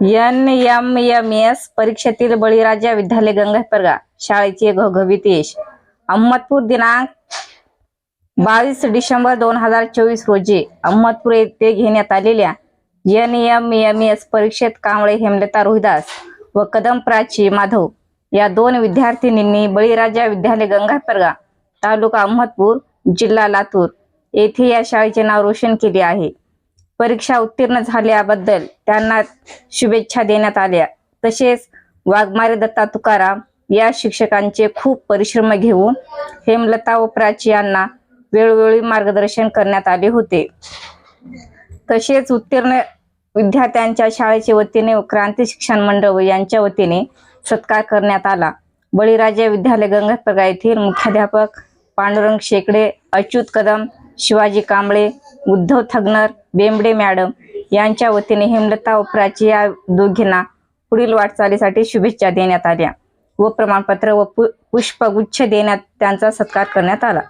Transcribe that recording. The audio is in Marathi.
एन एम एम एस परीक्षेतील बळीराजा विद्यालय गंगापरगा शाळेचे घवघवीत यश अहमदपूर दिनांक बावीस डिसेंबर दोन हजार चोवीस रोजी अहमदपूर येथे घेण्यात आलेल्या एन एम एम एस परीक्षेत कांबळे हेमलता रोहिदास व कदम प्राची माधव या दोन विद्यार्थिनींनी बळीराजा विद्यालय गंगापरगा तालुका अहमदपूर जिल्हा लातूर येथे या शाळेचे नाव रोशन केले आहे. परीक्षा उत्तीर्ण झाल्याबद्दल त्यांना शुभेच्छा देण्यात आल्या. तसेच वाघमारे दत्ता तुकाराम या शिक्षकांचे खूप परिश्रम घेऊन हेमलता व प्राची यांना वेळोवेळी मार्गदर्शन करण्यात आले होते. तसेच उत्तीर्ण विद्यार्थ्यांच्या शाळेच्या वतीने व क्रांती शिक्षण मंडळ यांच्या वतीने सत्कार करण्यात आला. बळीराजा विद्यालय गंगाप्रगा येथील मुख्याध्यापक पांडुरंग शेकडे अच्युत कदम शिवाजी कांबळे उद्धव थगनर बेंबडे मॅडम यांच्या वतीने हेमलता व प्राची या दोघींना पुढील वाटचालीसाठी शुभेच्छा देण्यात आल्या व प्रमाणपत्र व पु- पुष्पगुच्छ देण्यात त्यांचा सत्कार करण्यात आला.